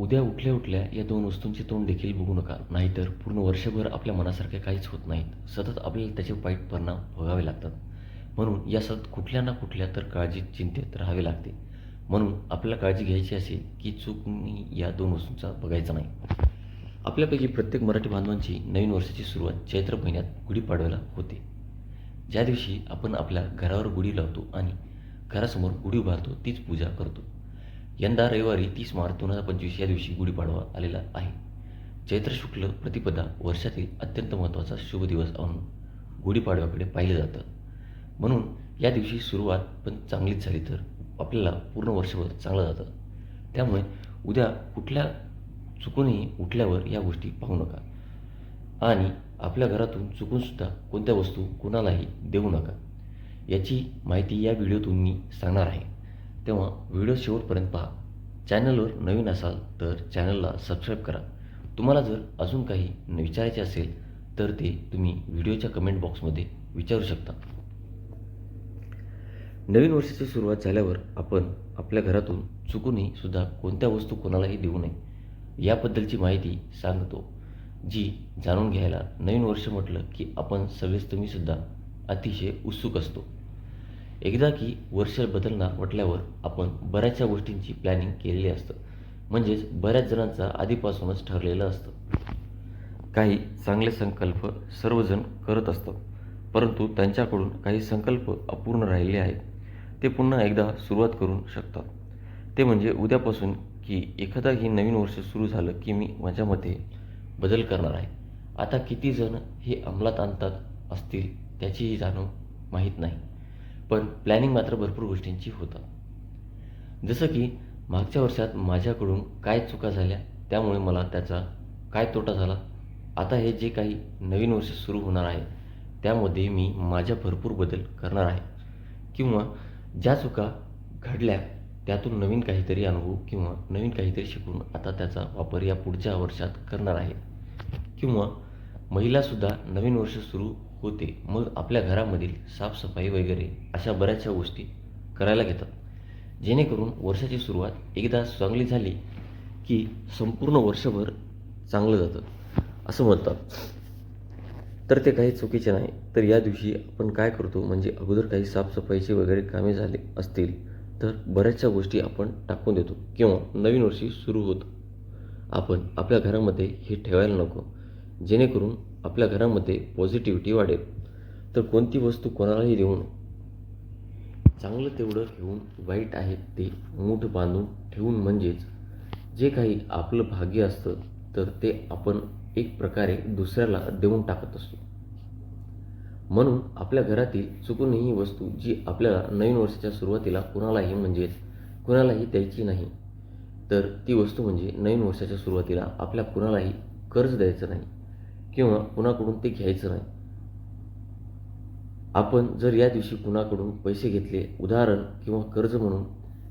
उद्या उठल्या उठल्या या दोन वस्तूंचे तोंड देखील बघू नका. नाहीतर पूर्ण वर्षभर आपल्या मनासारखे काहीच होत नाहीत. सतत आपल्याला त्याचे वाईट परिणाम भोगावे लागतात. म्हणून या सतत कुठल्या ना कुठल्या तर काळजीत चिंतेत राहावे लागते. म्हणून आपल्याला काळजी घ्यायची असेल की चूक या दोन वस्तूंचा बघायचा नाही. आपल्यापैकी प्रत्येक मराठी बांधवांची नवीन वर्षाची सुरुवात चैत्र महिन्यात गुढीपाडव्याला होते. ज्या दिवशी आपण आपल्या घरावर गुढी लावतो आणि घरासमोर गुढी उभारतो तीच पूजा करतो. यंदा रविवारी तीस मार्च दोन हजार पंचवीस या दिवशी गुढीपाडवा आलेला आहे. चैत्र शुक्ल प्रतिपदा वर्षातील अत्यंत महत्त्वाचा शुभ दिवस म्हणून गुढीपाडव्याकडे पाहिलं जातं. म्हणून या दिवशी सुरुवात पण चांगलीच झाली तर आपल्याला पूर्ण वर्षभर चांगलं जातं. त्यामुळे उद्या कुठल्या चुकूनही उठल्यावर या गोष्टी पाहू नका. आणि आपल्या घरातून चुकूनसुद्धा कोणत्या वस्तू कुणालाही देऊ नका. याची माहिती या व्हिडिओतून मी सांगणार आहे. तेव्हा व्हिडिओ शेवटपर्यंत पहा. चॅनलवर नवीन असाल तर चॅनलला सबस्क्राईब करा. तुम्हाला जर अजून काही विचारायचे असेल तर ते तुम्ही व्हिडिओच्या कमेंट बॉक्समध्ये विचारू शकता. नवीन वर्षाची सुरुवात झाल्यावर आपण आपल्या घरातून चुकूनही सुद्धा कोणत्या वस्तू कोणालाही देऊ नये याबद्दलची माहिती सांगतो. जी जाणून घ्यायला नवीन वर्ष म्हटलं की आपण सगळेच तुम्हीसुद्धा अतिशय उत्सुक असतो. एकदा की वर्ष बदलणार म्हटल्यावर आपण बऱ्याचशा गोष्टींची प्लॅनिंग केलेली असतं. म्हणजेच बऱ्याच जणांचा आधीपासूनच ठरलेलं असतं. काही चांगले संकल्प सर्वजण करत असतात परंतु त्यांच्याकडून काही संकल्प अपूर्ण राहिले आहेत. ते पुन्हा एकदा सुरुवात करू शकतात. ते म्हणजे उद्यापासून की एखादा ही नवीन वर्ष सुरू झालं की मी माझ्या मते बदल करणार आहे. आता किती जण हे अंमलात आणतात असतील त्याचीही जाणीव माहीत नाही. पण प्लॅनिंग मात्र भरपूर गोष्टींची होतात जसं की मागच्या वर्षात माझ्याकडून काय चुका झाल्या त्यामुळे मला त्याचा काय तोटा झाला? आता हे जे काही नवीन वर्ष सुरू होणार आहे त्यामध्ये मी माझ्या भरपूर बदल करणार आहे. किंवा ज्या चुका घडल्या त्यातून नवीन काहीतरी अनुभव किंवा नवीन काहीतरी शिकून आता त्याचा वापर या पुढच्या वर्षात करणार आहे. किंवा महिलासुद्धा नवीन वर्ष सुरू होते. मग आपल्या घरामधील साफसफाई वगैरे अशा बऱ्याचशा गोष्टी करायला घेतात. जेणेकरून वर्षाची सुरुवात एकदा चांगली झाली की संपूर्ण वर्षभर चांगलं जातं. असं म्हणतात. तर ते काही चुकीचे नाही. तर या दिवशी आपण काय करतो? म्हणजे अगोदर काही साफसफाईची वगैरे कामे झाले असतील तर बऱ्याचशा गोष्टी आपण टाकून देतो. किंवा नवीन वर्षी सुरू होतं. आपण आपल्या घरामध्ये हे ठेवायला नको. जेणेकरून आपल्या घरामध्ये पॉझिटिव्हिटी वाढेल. तर कोणती वस्तू कोणालाही देऊ नये चांगलं तेवढं घेऊन वाईट आहे ते मूठ बांधून ठेवून म्हणजेच जे काही आपलं भाग्य असतं तर ते आपण एक प्रकारे दुसऱ्याला देऊन टाकत असतो. म्हणून आपल्या घरातील चुकूनही वस्तू जी आपल्याला नवीन वर्षाच्या सुरुवातीला कुणालाही म्हणजेच कुणालाही द्यायची नाही तर ती वस्तू म्हणजे नवीन वर्षाच्या सुरुवातीला आपल्या कुणालाही कर्ज द्यायचं नाही. किंवा कुणाकडून ते घ्यायचं नाही. आपण जर या दिवशी कुणाकडून पैसे घेतले उदाहरण किंवा कर्ज म्हणून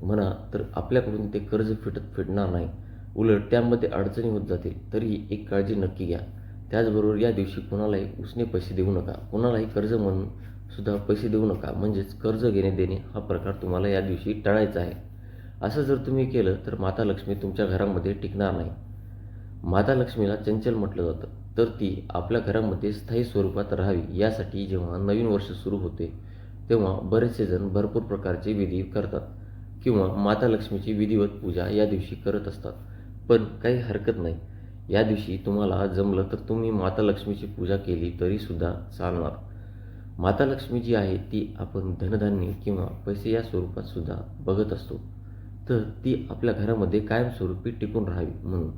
म्हणा तर आपल्याकडून ते कर्ज फिटत फिटणार नाही. उलट त्यामध्ये अडचणी होत जातील तरीही एक काळजी नक्की घ्या. त्याचबरोबर या दिवशी कुणालाही उसने पैसे देऊ नका. कुणालाही कर्ज म्हणून सुद्धा पैसे देऊ नका. म्हणजेच कर्ज घेणे देणे हा प्रकार तुम्हाला या दिवशी टाळायचा आहे. असं जर तुम्ही केलं तर माता लक्ष्मी तुमच्या घरामध्ये टिकणार नाही. माता लक्ष्मीला चंचल म्हटलं जातं. तर ती आपल्या घरामध्ये स्थायी स्वरूपात राहावी यासाठी जेव्हा नवीन वर्ष सुरू होते तेव्हा बरेचसे जण भरपूर प्रकारचे विधी करतात किंवा माता लक्ष्मीची विधिवत पूजा या दिवशी करत असतात. पण काही हरकत नाही. या दिवशी तुम्हाला जमलं तर तुम्ही माता लक्ष्मीची पूजा केली तरीसुद्धा चालणार. माता लक्ष्मी जी आहे ती आपण धनधान्य किंवा पैसे या स्वरूपात सुद्धा बघत असतो. तर ती आपल्या घरामध्ये कायमस्वरूपी टिकून राहावी म्हणून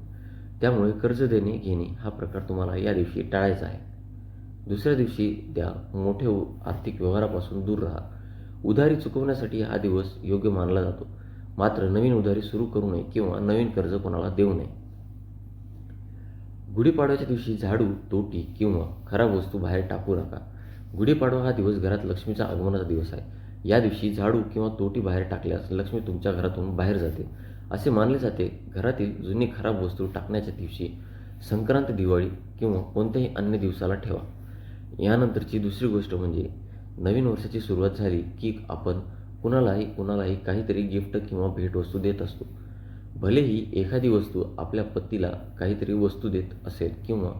त्यामुळे कर्ज देणे घेणे हा प्रकार तुम्हाला या दिवशी टाळायचा आहे. दुसऱ्या दिवशी द्या. मोठे आर्थिक व्यवहारापासून दूर राहा. उधारी चुकवण्यासाठी हा दिवस योग्य मानला जातो. मात्र नवीन उधारी सुरू करू नये किंवा नवीन कर्ज कोणाला देऊ नये. गुढीपाडव्याच्या दिवशी झाडू तोटी किंवा खराब वस्तू बाहेर टाकू नका. गुढीपाडवा हा दिवस घरात लक्ष्मीचा आगमनाचा दिवस आहे. या दिवशी झाडू किंवा तोटी बाहेर टाकल्यास लक्ष्मी तुमच्या घरातून बाहेर जाते. असे मानले जाते. घरातील जुनी खराब वस्तू टाकण्याच्या दिवशी संक्रांत दिवाळी किंवा कोणत्याही अन्य दिवसाला ठेवा. यानंतरची दुसरी गोष्ट म्हणजे नवीन वर्षाची सुरुवात झाली की आपण कुणालाही कुणालाही काहीतरी गिफ्ट किंवा भेटवस्तू देत असतो. भलेही एखादी वस्तू आपल्या पतीला काहीतरी वस्तू देत असेल किंवा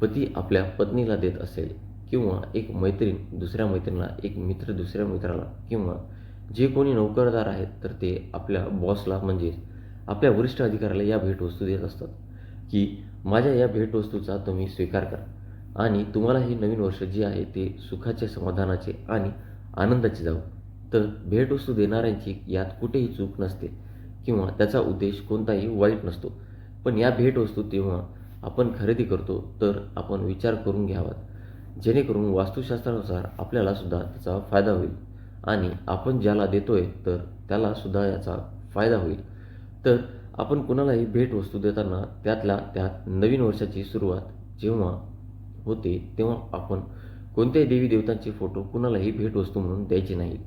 पती आपल्या पत्नीला देत असेल किंवा एक मैत्रीण दुसऱ्या मैत्रिणीला एक मित्र दुसऱ्या मित्राला किंवा जे कोणी नोकरदार आहेत तर ते आपल्या बॉसला म्हणजेच आपल्या वरिष्ठ अधिकाऱ्याला या भेटवस्तू देत असतात की माझ्या या भेटवस्तूचा तुम्ही स्वीकार करा. आणि तुम्हाला हे नवीन वर्ष जे आहे ते सुखाचे समाधानाचे आणि आनंदाचे जाऊ तर भेटवस्तू देणाऱ्यांची यात कुठेही चूक नसते किंवा त्याचा उद्देश कोणताही वाईट नसतो. पण या भेटवस्तू तेव्हा आपण खरेदी करतो तर आपण विचार करून घ्यावा जेणेकरून वास्तुशास्त्रानुसार आपल्याला सुद्धा त्याचा फायदा होईल. आणि आपण ज्याला देतोय तर त्याला सुद्धा याचा फायदा होईल. तर आपण कुणालाही भेटवस्तू देताना त्यातल्या त्यात नवीन वर्षाची सुरुवात जेव्हा होते तेव्हा आपण कोणत्याही देवी देवतांचे फोटो कुणालाही भेटवस्तू म्हणून द्यायचे नाहीत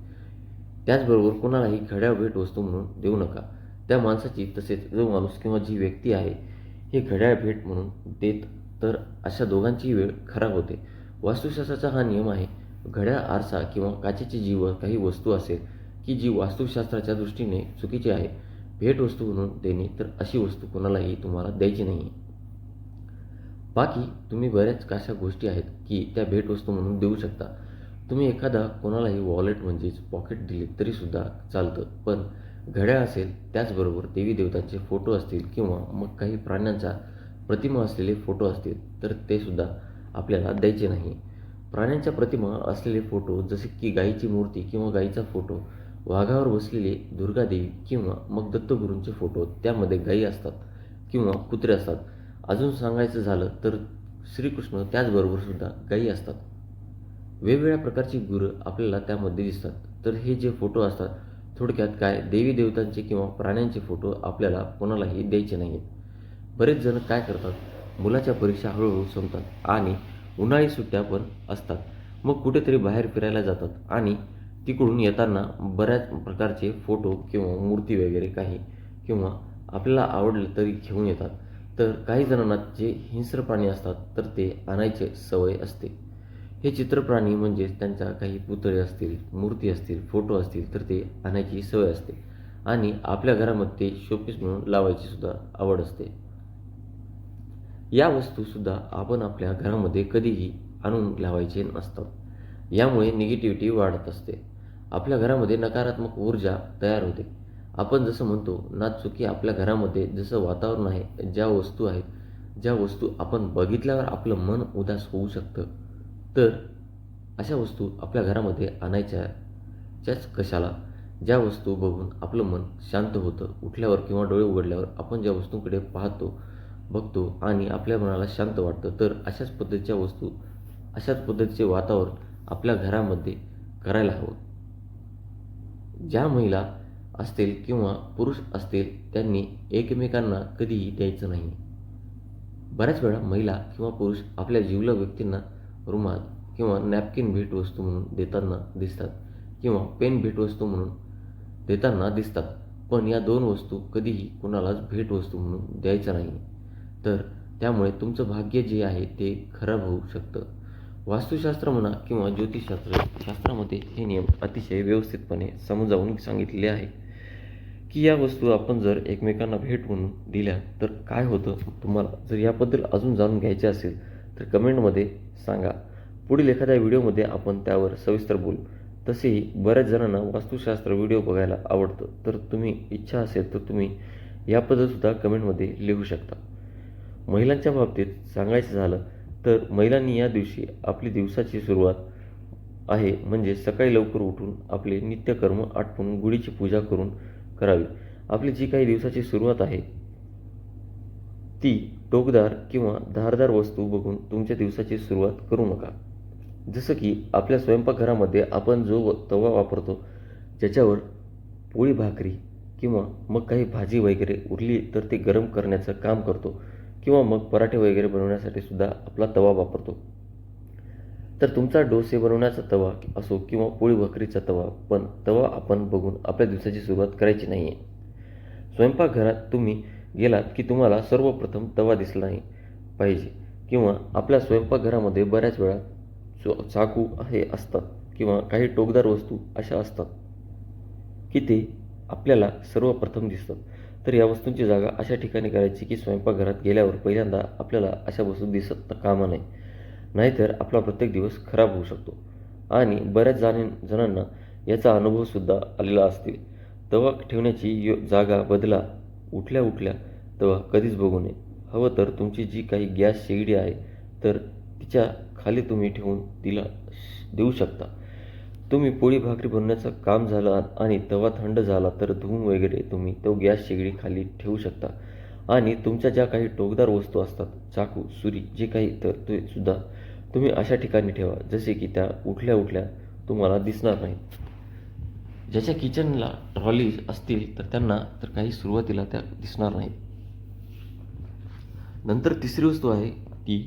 त्याचबरोबर कुणालाही घड्याळ भेटवस्तू म्हणून देऊ नका. त्या माणसाची तसेच जो माणूस किंवा जी व्यक्ती आहे हे घड्याळ भेट म्हणून देत तर अशा दोघांचीही वेळ खराब होते. वास्तुशास्त्राचा हा नियम आहे घड्याळ आरसा किंवा काचेची जीवन काही वस्तू असेल की जी वास्तुशास्त्राच्या दृष्टीने चुकीची आहे भेटवस्तू म्हणून देणे तर अशी वस्तू कोणालाही तुम्हाला द्यायची नाही. बाकी तुम्ही बऱ्याच अशा गोष्टी आहेत की त्या भेटवस्तू म्हणून देऊ शकता. तुम्ही एखादा कोणालाही वॉलेट म्हणजेच पॉकेट दिले तरीसुद्धा चालतं पण घड्याळ असेल त्याचबरोबर देवी देवतांचे फोटो असतील किंवा मग काही प्राण्यांचा प्रतिमा असलेले फोटो असतील तर ते सुद्धा आपल्याला द्यायचे नाही. प्राण्यांच्या प्रतिमा असलेले फोटो जसे की गाईची मूर्ती किंवा गाईचा फोटो वाघावर बसलेले दुर्गादेवी किंवा मग दत्तगुरूंचे फोटो त्यामध्ये गायी असतात किंवा कुत्रे असतात. अजून सांगायचं झालं तर श्रीकृष्ण त्याचबरोबर सुद्धा गायी असतात. वेगवेगळ्या प्रकारची गुरं आपल्याला त्यामध्ये दिसतात. तर हे जे फोटो असतात थोडक्यात काय देवी देवतांचे किंवा प्राण्यांचे फोटो आपल्याला कोणालाही द्यायचे नाहीत. बरेच जण काय करतात मुलाच्या परीक्षा हळूहळू संपतात आणि उन्हाळी सुट्ट्या पण असतात. मग कुठेतरी बाहेर फिरायला जातात आणि तिकडून येताना बऱ्याच प्रकारचे फोटो किंवा मूर्ती वगैरे काही किंवा आपल्याला आवडलं तरी घेऊन येतात. तर काही जणांना जे हिंस्र प्राणी असतात तर ते आणायचे सवय असते. हे चित्रप्राणी म्हणजेच त्यांच्या काही पुतळे असतील मूर्ती असतील फोटो असतील तर ते आणायची सवय असते. आणि आपल्या घरामध्ये ते शोपीस म्हणून लावायची सुद्धा आवड असते. या वस्तूसुद्धा आपण आपल्या घरामध्ये कधीही आणून लावायचे नसतात. यामुळे निगेटिव्हिटी वाढत असते. आपल्या घरामध्ये नकारात्मक ऊर्जा तयार होते. आपण जसं म्हणतो ना चुकी आपल्या घरामध्ये जसं वातावरण आहे ज्या वस्तू आहेत ज्या वस्तू आपण बघितल्यावर आपलं मन उदास होऊ शकतं. तर अशा वस्तू आपल्या घरामध्ये आणायच्या त्याच कशाला? ज्या वस्तू बघून आपलं मन शांत होतं उठल्यावर किंवा डोळे उघडल्यावर आपण ज्या वस्तूंकडे पाहतो बघतो आणि आपल्या मनाला शांत वाटतं. तर अशाच पद्धतीच्या वस्तू अशाच पद्धतीचे वातावरण आपल्या घरामध्ये करायला हवं. ज्या महिला असतील किंवा पुरुष असतील त्यांनी एकमेकांना कधीही द्यायचं नाही. बऱ्याच वेळा महिला किंवा पुरुष आपल्या जिवलग व्यक्तींना रुमाल किंवा नॅपकिन भेटवस्तू म्हणून देताना दिसतात किंवा पेन भेटवस्तू म्हणून देताना दिसतात. पण या दोन वस्तू कधीही कुणालाच भेटवस्तू म्हणून द्यायच्या नाही. तर त्यामुळे तुमचं भाग्य जे आहे ते खराब होऊ शकतं. वास्तुशास्त्र म्हणा किंवा ज्योतिषशास्त्र शास्त्रामध्ये हे नियम अतिशय व्यवस्थितपणे समजावून सांगितलेले आहे. की या वस्तू आपण जर एकमेकांना भेट म्हणून दिल्या तर काय होतं तुम्हाला? जर याबद्दल अजून जाणून घ्यायचे असेल तर कमेंटमध्ये सांगा. पुढील एखाद्या व्हिडिओमध्ये आपण त्यावर सविस्तर बोलू. तसेही बऱ्याच जणांना वास्तुशास्त्र व्हिडिओ बघायला आवडतं. तर तुम्ही इच्छा असेल तर तुम्ही याबद्दलसुद्धा कमेंटमध्ये लिहू शकता. महिलांच्या बाबतीत सांगायचं झालं तर महिलांनी या दिवशी आपली दिवसाची सुरुवात आहे म्हणजे सकाळी लवकर उठून आपले नित्यकर्म आटपून गुढीची पूजा करून करावी. आपली जी काही दिवसाची सुरुवात आहे ती टोकदार किंवा धारदार वस्तू बघून तुमच्या दिवसाची सुरुवात करू नका. जसं की आपल्या स्वयंपाकघरामध्ये आपण जो तवा वापरतो ज्याच्यावर पोळी भाकरी किंवा मग काही भाजी वगैरे उरली तर ते गरम करण्याचं काम करतो. किंवा मग पराठे वगैरे बनवण्यासाठी सुद्धा आपला तवा वापरतो. तर तुमचा डोसे बनवण्याचा तवा असो किंवा पोळी भाकरीचा तवा पण तवा आपण बघून आपल्या दिवसाची सुरुवात करायची नाही आहे स्वयंपाकघरात तुम्ही गेलात की तुम्हाला सर्वप्रथम तवा दिसला नाही पाहिजे किंवा आपल्या स्वयंपाकघरामध्ये बऱ्याच वेळा चो चाकू हे असतात किंवा काही टोकदार वस्तू अशा असतात की ते आपल्याला सर्वप्रथम दिसतात. तर या वस्तूंची जागा अशा ठिकाणी करायची की स्वयंपाकघरात गेल्यावर पहिल्यांदा आपल्याला अशा वस्तू दिसत कामा नये. नाहीतर आपला प्रत्येक दिवस खराब होऊ शकतो. आणि बऱ्याच जण जणांना याचा अनुभवसुद्धा आलेला असतील. तवा ठेवण्याची यो जागा बदला. उठल्या उठल्या तवा कधीच बघू नये. हवं तर तुमची जी काही गॅस शेगडी आहे तर तिच्या खाली तुम्ही ठेवून तिला श- देऊ शकता. तुम्ही पोळी भाकरी बनवण्याचं काम झालं आणि तवा थंड झाला तर धुवून वगैरे तुम्ही तो गॅस शेगडी खाली ठेवू शकता. आणि तुमच्या ज्या काही टोकदार वस्तू असतात चाकू सुरी जे काही तर ते सुद्धा तुम्ही अशा ठिकाणी ठेवा जसे की त्या उठल्या उठल्या तुम्हाला दिसणार नाहीत ज्याच्या किचनला ट्रॉलीज असतील तर त्यांना तर काही सुरुवातीला त्या दिसणार नाहीत. नंतर तिसरी वस्तू आहे ती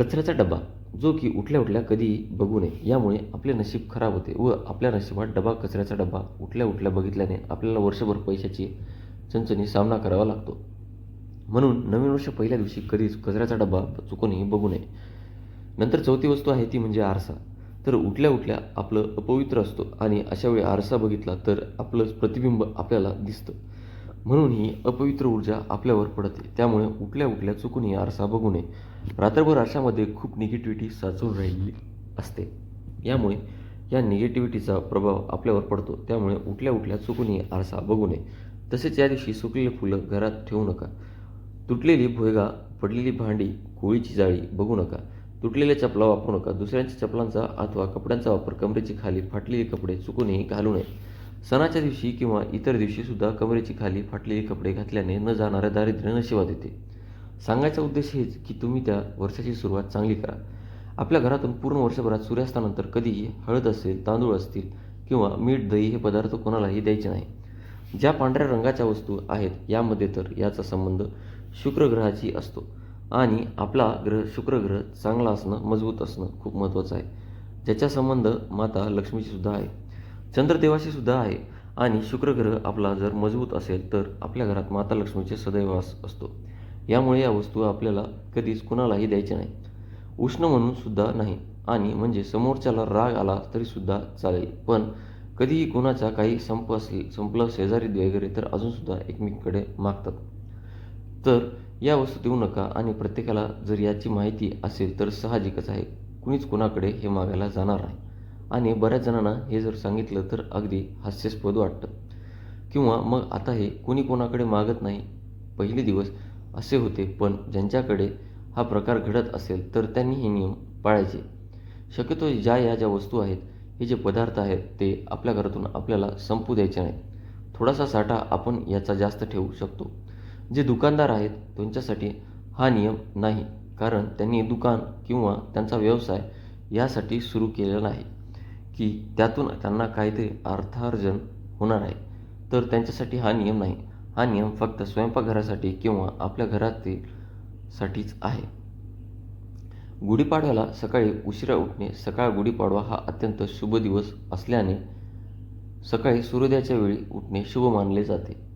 कचऱ्याचा डबा जो की उठल्या उठल्या कधीही बघू नये यामुळे आपले नशीब खराब होते व आपल्या नशिबात डबा कचऱ्याचा डबा उठल्या उठल्या बघितल्याने आपल्याला वर्षभर पैशाची चणचणी सामना करावा लागतो. म्हणून नवीन वर्ष पहिल्या दिवशी कधीच कचऱ्याचा डबा चुकूनही बघू नये. नंतर चौथी वस्तू आहे ती म्हणजे आरसा. तर उठल्या उठल्या आपलं अपवित्र असतो आणि अशावेळी आरसा बघितला तर आपलं प्रतिबिंब आपल्याला दिसतं. म्हणून ही अपवित्र ऊर्जा आपल्यावर पडते. त्यामुळे उठल्या उठल्या चुकूनही आरसा बघू नये. रात्रभर आरशामध्ये खूप निगेटिव्हिटी साचून राहिली असते. यामुळे या निगेटिव्हिटीचा प्रभाव आपल्यावर पडतो. त्यामुळे उठल्या उठल्या चुकूनही आरसा बघू नये. तसेच या दिवशी सुकलेली फुलं घरात ठेवू नका. तुटलेली भुयगा पडलेली भांडी कोळीची जाळी बघू नका. तुटलेल्या चपला वापरू नका. दुसऱ्यांच्या चपलांचा अथवा कपड्यांचा वापर कमरेची खाली फाटलेले कपडे चुकूनही घालू नये. सणाच्या दिवशी किंवा इतर दिवशी सुद्धा कमरेची खाली फाटलेले कपडे घातल्याने न जाणाऱ्या दारिद्र्य नशिबात येते. सांगायचा उद्देश हेच की तुम्ही त्या वर्षाची सुरुवात चांगली करा. आपल्या घरातून पूर्ण वर्षभरात सूर्यास्तानंतर कधीही हळद असेल तांदूळ असतील किंवा मीठ दही हे पदार्थ कोणालाही द्यायचे नाही. ज्या पांढऱ्या रंगाच्या वस्तू आहेत यामध्ये तर याचा संबंध शुक्रग्रहाशी असतो आणि आपला ग्रह शुक्र ग्रह चांगला असणं मजबूत असणं खूप महत्त्वाचं आहे. ज्याचा संबंध माता लक्ष्मीची सुद्धा आहे. चंद्रदेवाशी सुद्धा आहे. आणि शुक्र ग्रह आपला जर मजबूत असेल तर आपल्या घरात माता लक्ष्मीचे सदैवास असतो. यामुळे या वस्तू आपल्याला कधीच कुणालाही द्यायच्या नाही उष्ण म्हणून सुद्धा नाही. आणि म्हणजे समोरच्याला राग आला तरीसुद्धा चालेल. पण कधीही कोणाचा काही संप असेल संपलं शेजारी वगैरे तर अजूनसुद्धा एकमेकीकडे मागतात. तर या वस्तू देऊ नका आणि प्रत्येकाला जर याची माहिती असेल तर साहजिकच आहे. कुणीच कुणाकडे हे मागायला जाणार नाही. आणि बऱ्याच जणांना हे जर सांगितलं तर अगदी हास्यास्पद वाटतं. किंवा मग आता हे कोणी कोणाकडे मागत नाही पहिले दिवस असे होते पण ज्यांच्याकडे हा प्रकार घडत असेल तर त्यांनी हे नियम पाळायचे. शक्यतो ज्या या ज्या वस्तू आहेत हे जे पदार्थ आहेत ते आपल्या घरातून आपल्याला संपू द्यायचे नाहीत. थोडासा साठा आपण याचा जास्त ठेवू शकतो. जे दुकानदार आहेत त्यांच्यासाठी हा नियम नाही कारण त्यांनी दुकान किंवा त्यांचा व्यवसाय यासाठी सुरू केलेला नाही. की त्यातून त्यांना काहीतरी अर्थार्जन होणार आहे. तर त्यांच्यासाठी हा नियम नाही. हा नियम फक्त स्वयंपाकघरासाठी किंवा आपल्या घरातील साठीच आहे. गुढीपाडव्याला सकाळी उशिरा उठणे सकाळ गुढीपाडवा हा अत्यंत शुभ दिवस असल्याने सकाळी सूर्योदयाच्या वेळी उठणे शुभ मानले जाते.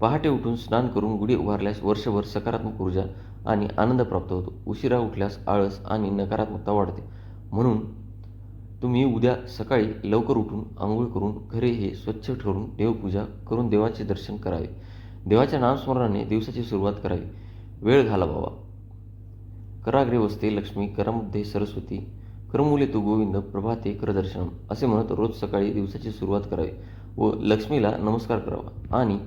पहाटे उठून स्नान करून गुढी उभारल्यास वर्षभर सकारात्मक ऊर्जा आणि आनंद प्राप्त होतो. उशिरा उठल्यास आळस आणि नकारात्मकता वाढते. म्हणून तुम्ही उद्या सकाळी लवकर उठून आंघोळ करून घरे हे स्वच्छ ठेवून देवपूजा करून देवाचे दर्शन करावे. देवाच्या नामस्मरणाने दिवसाची सुरुवात करावी. वेळ घालावावा कराग्रे वसते लक्ष्मी करामध्ये सरस्वती करमुले तू गोविंद प्रभाते करदर्शनम असे म्हणत रोज सकाळी दिवसाची सुरुवात करावी व लक्ष्मीला नमस्कार करावा. आणि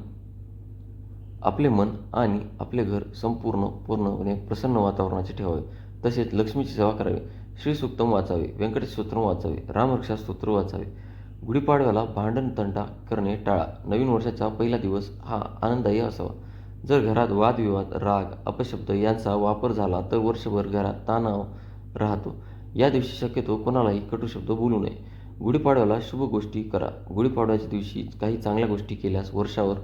आपले मन आणि आपले घर संपूर्ण पूर्णपणे प्रसन्न वातावरणाचे ठेवावे. तसेच लक्ष्मीची सेवा करावी. श्रीसूक्तम वाचावे व्यंकटेश स्तोत्र वाचावे रामरक्षा स्तोत्र वाचावे. गुढीपाडव्याला भांडण तंटा करणे टाळा. नवीन वर्षाचा पहिला दिवस हा आनंददायी असावा. जर घरात वादविवाद राग अपशब्द यांचा वापर झाला तर वर्षभर घरात तणाव राहतो. या दिवशी शक्यतो कोणालाही कटू शब्द बोलू नये. गुढीपाडव्याला शुभ गोष्टी करा. गुढीपाडव्याच्या दिवशी काही चांगल्या गोष्टी केल्यास वर्षावर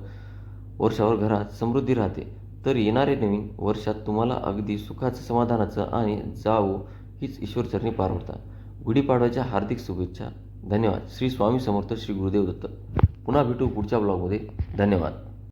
वर्षावर घरात समृद्धी राहते. तर येणारे नवीन वर्षात तुम्हाला अगदी सुखाचं समाधानाचं आणि जावो हीच ईश्वरचरणी पारवता गुढीपाडव्याच्या हार्दिक शुभेच्छा. धन्यवाद. श्री स्वामी समर्थ श्री गुरुदेव दत्त. पुन्हा भेटू पुढच्या ब्लॉगमध्ये धन्यवाद.